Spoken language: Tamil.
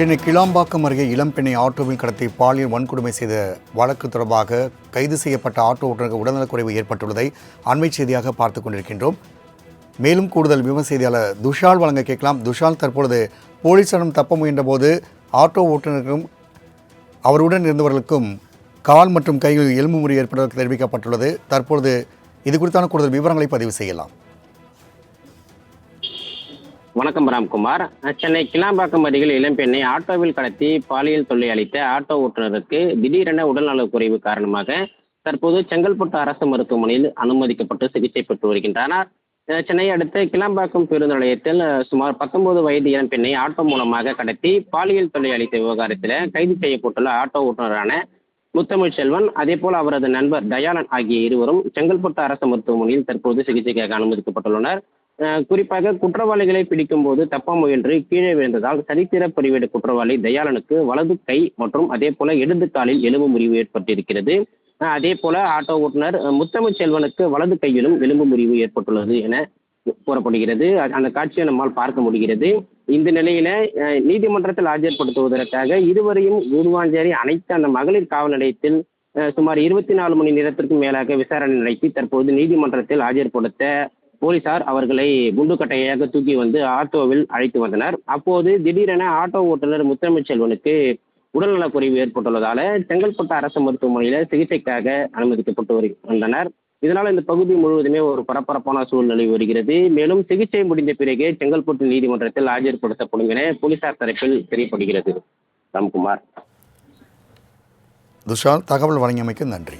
சென்னை கிளாம்பாக்கம் அருகே இளம்பெண்ணை ஆட்டோவில் கடத்தி பாலியல் வன்கொடுமை செய்த வழக்கு தொடர்பாக கைது செய்யப்பட்ட ஆட்டோ ஓட்டுநருக்கு உடல்நலக்குறைவு ஏற்பட்டுள்ளதை அண்மை செய்தியாக பார்த்து கொண்டிருக்கின்றோம். மேலும் கூடுதல் விமர்ச செய்தியாளர் துஷால் வழங்க கேட்கலாம். துஷால் தற்பொழுது போலீசாரிடம் தப்ப முயன்றபோது ஆட்டோ ஓட்டுநருக்கும் அவருடன் இருந்தவர்களுக்கும் கால் மற்றும் கைகளில் எலும்பு முறி ஏற்பட்டதற்கு தெரிவிக்கப்பட்டுள்ளது. தற்பொழுது இது குறித்தான கூடுதல் விவரங்களை பதிவு செய்யலாம். வணக்கம் ராம்குமார். சென்னை கிளாம்பாக்கம் அருகில் இளம்பெண்ணை ஆட்டோவில் கடத்தி பாலியல் தொல்லை அளித்த ஆட்டோ ஓட்டுநருக்கு திடீரென உடல்நலக் குறைவு காரணமாக தற்போது செங்கல்பட்டு அரசு மருத்துவமனையில் அனுமதிக்கப்பட்டு சிகிச்சை பெற்று வருகின்றனர். சென்னை அடுத்த கிளாம்பாக்கம் பேருந்து நிலையத்தில் சுமார் பத்தொன்பது வயது இளம்பெண்ணை ஆட்டோ மூலமாக கடத்தி பாலியல் தொல்லை அளித்த விவகாரத்தில் கைது செய்யப்பட்டுள்ள ஆட்டோ ஓட்டுநரான முத்தமிழ் செல்வன் அதே போல் அவரது நண்பர் தயாளன் ஆகிய இருவரும் செங்கல்பட்டு அரசு மருத்துவமனையில் தற்போது சிகிச்சைக்காக அனுமதிக்கப்பட்டுள்ளனர். குறிப்பாக குற்றவாளிகளை பிடிக்கும் போது தப்ப முயன்று கீழே விழுந்ததால் சரித்திர பதிவேடு குற்றவாளி தயாளனுக்கு வலது கை மற்றும் அதே போல இடது காலில் எலும்பு முறிவு ஏற்பட்டிருக்கிறது. அதே போல ஆட்டோ ஓட்டுநர் அஹ் செல்வனுக்கு வலது கையிலும் எலும்பு முறிவு ஏற்பட்டுள்ளது என கூறப்படுகிறது. அந்த காட்சியை நம்மால் பார்க்க முடிகிறது. இந்த நிலையில நீதிமன்றத்தில் ஆஜர்படுத்துவதற்காக இருவரையும் குருவாஞ்சேரி அனைத்து அந்த மகளிர் காவல் நிலையத்தில் சுமார் இருபத்தி நாலு மணி நேரத்திற்கும் மேலாக விசாரணை நடத்தி தற்போது நீதிமன்றத்தில் ஆஜர்படுத்த போலீசார் அவர்களை குண்டுக்கட்டையாக தூக்கி வந்து ஆட்டோவில் அழைத்து வந்தனர். அப்போது திடீரென ஆட்டோ ஓட்டுநர் முத்தமிழ் செல்வனுக்கு உடல்நலக்குறைவு ஏற்பட்டுள்ளதால செங்கல்பட்டு அரசு மருத்துவமனையில் சிகிச்சைக்காக அனுமதிக்கப்பட்டு வரு- வந்தனர். இதனால் இந்த பகுதி முழுவதுமே ஒரு பரபரப்பான சூழ்நிலை வருகிறது. மேலும் சிகிச்சை முடிந்த பிறகு செங்கல்பட்டு நீதிமன்றத்தில் ஆஜர்படுத்தப்படும் என போலீசார் தரப்பில் தெரியப்படுகிறது. ராம்குமார். துஷால் தகவல் வழங்கியமைக்கு நன்றி.